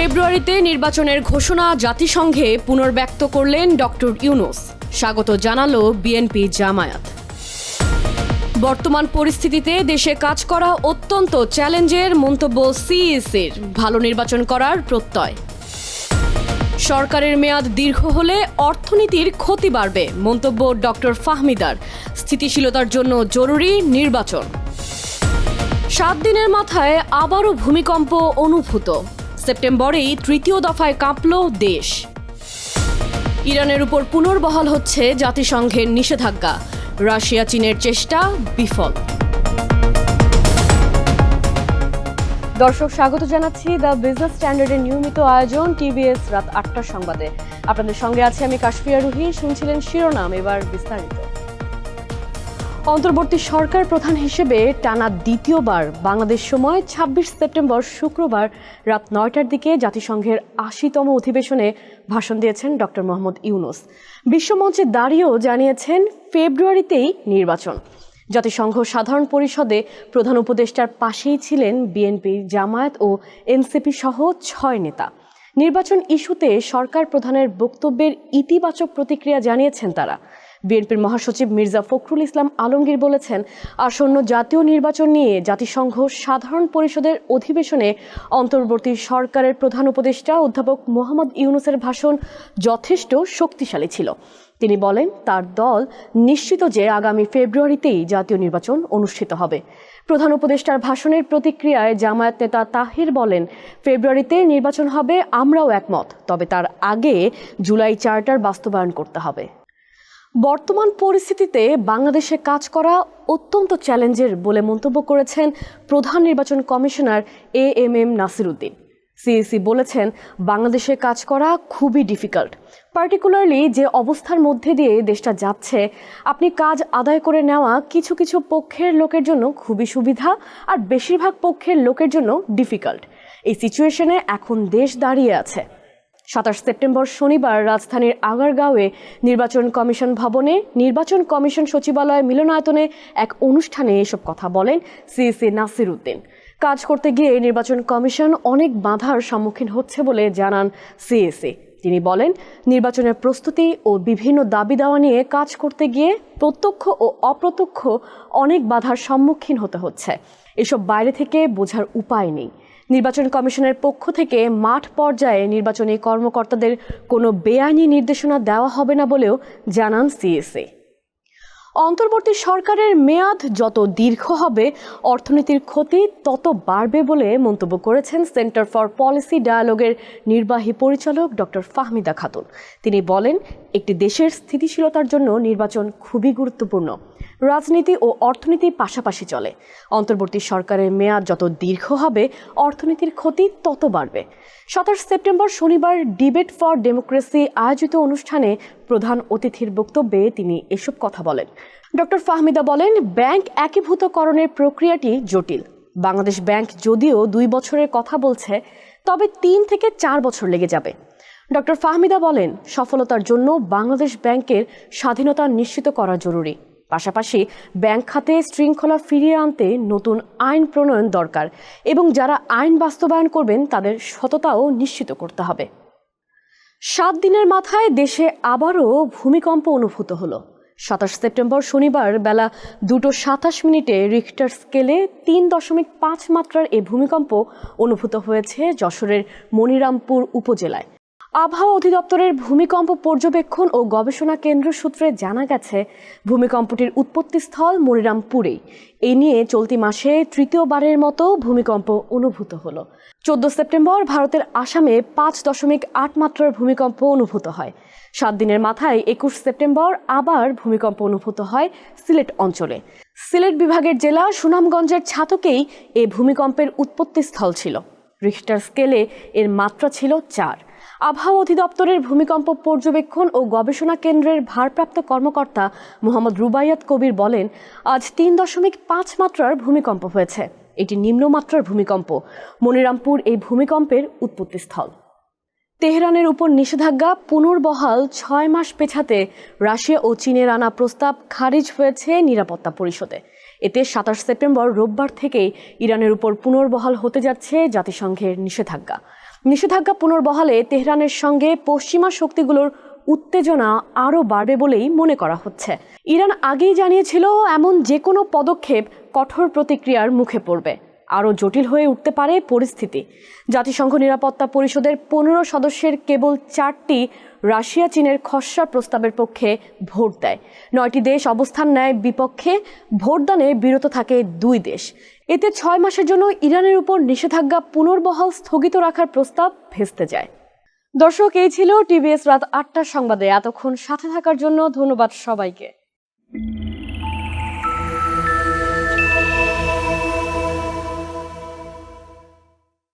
ফেব্রুয়ারিতে নির্বাচনের ঘোষণা জাতিসংঘে পুনর্ব্যক্ত করলেন ডক্টর ইউনুস। স্বাগত জানালো বিএনপি জামায়াত। বর্তমান পরিস্থিতিতে দেশে কাজ করা অত্যন্ত চ্যালেঞ্জের মন্তব্য সিইসির। ভালো নির্বাচন করার প্রত্যয়। সরকারের মেয়াদ দীর্ঘ হলে অর্থনীতির ক্ষতি বাড়বে, মন্তব্য ডক্টর ফাহমিদার। স্থিতিশীলতার জন্য জরুরি নির্বাচন। সাত দিনের মাথায় আবারও ভূমিকম্প অনুভূত। সেপ্টেম্বরেই তৃতীয় দফায় কাঁপল দেশ। ইরানের উপর পুনর্বহাল হচ্ছে জাতিসংঘের নিষেধাজ্ঞা। রাশিয়া, চীনের চেষ্টা বিফল। দর্শক, স্বাগত জানাচ্ছি দ্য বিজনেস স্ট্যান্ডার্ডের নিয়মিত আয়োজন টিভিএস রাত আটটার সংবাদে। আপনাদের সঙ্গে আছি আমি কাশ্মীরা রুহি, শুনছিলেন শিরোনাম, এবার বিস্তারিত। অন্তর্বর্তী সরকার প্রধান হিসেবে টানা দ্বিতীয়বার বাংলাদেশ সময় ২৬ সেপ্টেম্বর শুক্রবার রাত নয়টার দিকে জাতিসংঘের আশিতম অধিবেশনে ভাষণ দিয়েছেন ডক্টর মোহাম্মদ ইউনুস। বিশ্বমঞ্চে দাঁড়িয়েও জানিয়েছেন ফেব্রুয়ারিতেই নির্বাচন। জাতিসংঘ সাধারণ পরিষদে প্রধান উপদেষ্টার পাশেই ছিলেন বিএনপি জামায়াত ও এনসিপি সহ ছয় নেতা। নির্বাচন ইস্যুতে সরকার প্রধানের বক্তব্যের ইতিবাচক প্রতিক্রিয়া জানিয়েছেন তারা। বিএনপির মহাসচিব মির্জা ফখরুল ইসলাম আলমগীর বলেছেন, আসন্ন জাতীয় নির্বাচন নিয়ে জাতিসংঘ সাধারণ পরিষদের অধিবেশনে অন্তর্বর্তী সরকারের প্রধান উপদেষ্টা অধ্যাপক মোহাম্মদ ইউনুসের ভাষণ যথেষ্ট শক্তিশালী ছিল। তিনি বলেন, তার দল নিশ্চিত যে আগামী ফেব্রুয়ারিতেই জাতীয় নির্বাচন অনুষ্ঠিত হবে। প্রধান উপদেষ্টার ভাষণের প্রতিক্রিয়ায় জামায়াত নেতা তাহির বলেন, ফেব্রুয়ারিতে নির্বাচন হবে, আমরাও একমত, তবে তার আগে জুলাই চার্টার বাস্তবায়ন করতে হবে। বর্তমান পরিস্থিতিতে বাংলাদেশে কাজ করা অত্যন্ত চ্যালেঞ্জের বলে মন্তব্য করেছেন প্রধান নির্বাচন commissioner A M M Nasiruddin. CEC বলেছেন, বাংলাদেশে কাজ করা খুবই ডিফিকাল্ট। পার্টিকুলারলি যে অবস্থার মধ্যে দিয়ে দেশটা যাচ্ছে, আপনি কাজ আদায় করে নেওয়া কিছু কিছু পক্ষের লোকের জন্য খুবই সুবিধা আর বেশিরভাগ পক্ষের লোকের জন্য ডিফিকাল্ট। এই সিচুয়েশনে এখন দেশ দাঁড়িয়ে আছে। সাতাশ সেপ্টেম্বর শনিবার রাজধানীর আগারগাঁওয়ে নির্বাচন কমিশন ভবনে নির্বাচন কমিশন সচিবালয় মিলনায়তনে এক অনুষ্ঠানে এসব কথা বলেন সিইসি নাসির উদ্দিন। কাজ করতে গিয়ে নির্বাচন কমিশন অনেক বাধার সম্মুখীন হচ্ছে বলে জানান সিএসি তিনি বলেন, নির্বাচনের প্রস্তুতি ও বিভিন্ন দাবি দাওয়া নিয়ে কাজ করতে গিয়ে প্রত্যক্ষ ও অপ্রত্যক্ষ অনেক বাধার সম্মুখীন হতে হচ্ছে। এসব বাইরে থেকে বোঝার উপায় নেই। নির্বাচন কমিশনের পক্ষ থেকে মাঠ পর্যায়ে নির্বাচনী কর্মকর্তাদের কোনো বেআইনি নির্দেশনা দেওয়া হবে না বলেও জানান সিএসএ। অন্তর্বর্তী সরকারের মেয়াদ যত দীর্ঘ হবে, অর্থনীতির ক্ষতি তত বাড়বে বলে মন্তব্য করেছেন সেন্টার ফর পলিসি ডায়ালগের নির্বাহী পরিচালক ডক্টর ফাহমিদা খাতুন। তিনি বলেন, একটি দেশের স্থিতিশীলতার জন্য নির্বাচন খুবই গুরুত্বপূর্ণ। রাজনীতি ও অর্থনীতি পাশাপাশি চলে। অন্তর্বর্তী সরকারের মেয়াদ যত দীর্ঘ হবে, অর্থনীতির ক্ষতি তত বাড়বে। সাতাশ সেপ্টেম্বর শনিবার ডিবেট ফর ডেমোক্রেসি আয়োজিত অনুষ্ঠানে প্রধান অতিথির বক্তব্যে তিনি এসব কথা বলেন। ডক্টর ফাহমিদা বলেন, ব্যাংক একীভূতকরণের প্রক্রিয়াটি জটিল। বাংলাদেশ ব্যাংক যদিও দুই বছরের কথা বলছে, তবে তিন থেকে চার বছর লেগে যাবে। ডক্টর ফাহমিদা বলেন, সফলতার জন্য বাংলাদেশ ব্যাংকের স্বাধীনতা নিশ্চিত করা জরুরি। পাশাপাশি ব্যাংক খাতে শৃঙ্খলা ফিরিয়ে আনতে নতুন আইন প্রণয়ন দরকার এবং যারা আইন বাস্তবায়ন করবেন, তাদের সততাও নিশ্চিত করতে হবে। সাত দিনের মাথায় দেশে আবারও ভূমিকম্প অনুভূত হলো। সাতাশ সেপ্টেম্বর শনিবার বেলা দুটো সাতাশ মিনিটে রিক্টার স্কেলে তিন দশমিক পাঁচ মাত্রার এ ভূমিকম্প অনুভূত হয়েছে যশোরের মনিরামপুর উপজেলায়। আবহাওয়া অধিদপ্তরের ভূমিকম্প পর্যবেক্ষণ ও গবেষণা কেন্দ্র সূত্রে জানা গেছে, ভূমিকম্পটির উৎপত্তিস্থল মনিরামপুরেই এই নিয়ে চলতি মাসে তৃতীয়বারের মতো ভূমিকম্প অনুভূত হলো। চোদ্দ সেপ্টেম্বর ভারতের আসামে পাঁচ দশমিক আট মাত্রার ভূমিকম্প অনুভূত হয়। সাত দিনের মাথায় একুশ সেপ্টেম্বর আবার ভূমিকম্প অনুভূত হয় সিলেট অঞ্চলে। সিলেট বিভাগের জেলা সুনামগঞ্জের ছাতকেই এ ভূমিকম্পের উৎপত্তিস্থল ছিল। রিক্টার স্কেলে এর মাত্রা ছিল চার। আবহাওয়া অধিদপ্তরের ভূমিকম্প পর্যবেক্ষণ ও গবেষণা কেন্দ্রের ভারপ্রাপ্ত কর্মকর্তা মোহাম্মদ রুবাইয়াত কবির বলেন, আজ তিন দশমিক পাঁচ মাত্রার ভূমিকম্প হয়েছে। এটি নিম্নমাত্রার ভূমিকম্প। মনিরামপুর এই ভূমিকম্পের উৎপত্তিস্থল। তেহরানের উপর নিষেধাজ্ঞা পুনর্বহাল ছয় মাস পেছাতে রাশিয়া ও চীনের আনা প্রস্তাব খারিজ হয়েছে নিরাপত্তা পরিষদে। এতে সাতাশ সেপ্টেম্বর রোববার থেকেই ইরানের উপর পুনর্বহাল হতে যাচ্ছে জাতিসংঘের নিষেধাজ্ঞা। নিষেধাজ্ঞা পুনর্বহালে তেহরানের সঙ্গে পশ্চিমা শক্তিগুলোর উত্তেজনা আরও বাড়বে বলেই মনে করা হচ্ছে। ইরান আগেই জানিয়েছিল, এমন যে কোনো পদক্ষেপ কঠোর প্রতিক্রিয়ার মুখে পড়বে। আরও জটিল হয়ে উঠতে পারে পরিস্থিতি। জাতিসংঘ নিরাপত্তা পরিষদের পনেরো সদস্যের কেবল চারটি রাশিয়া চীনের খসড়া প্রস্তাবের পক্ষে ভোট দেয়। নয়টি দেশ অবস্থান নেয় বিপক্ষে। ভোটদানে বিরত থাকে দুই দেশ। এতে ছয় মাসের জন্য ইরানের উপর নিষেধাজ্ঞা পুনর্বহাল স্থগিত রাখার প্রস্তাব ভেস্তে যায়। দর্শক, এই ছিল টিভিএস রাত আটটার সংবাদে। এতক্ষণ সাথে থাকার জন্য ধন্যবাদ সবাইকে।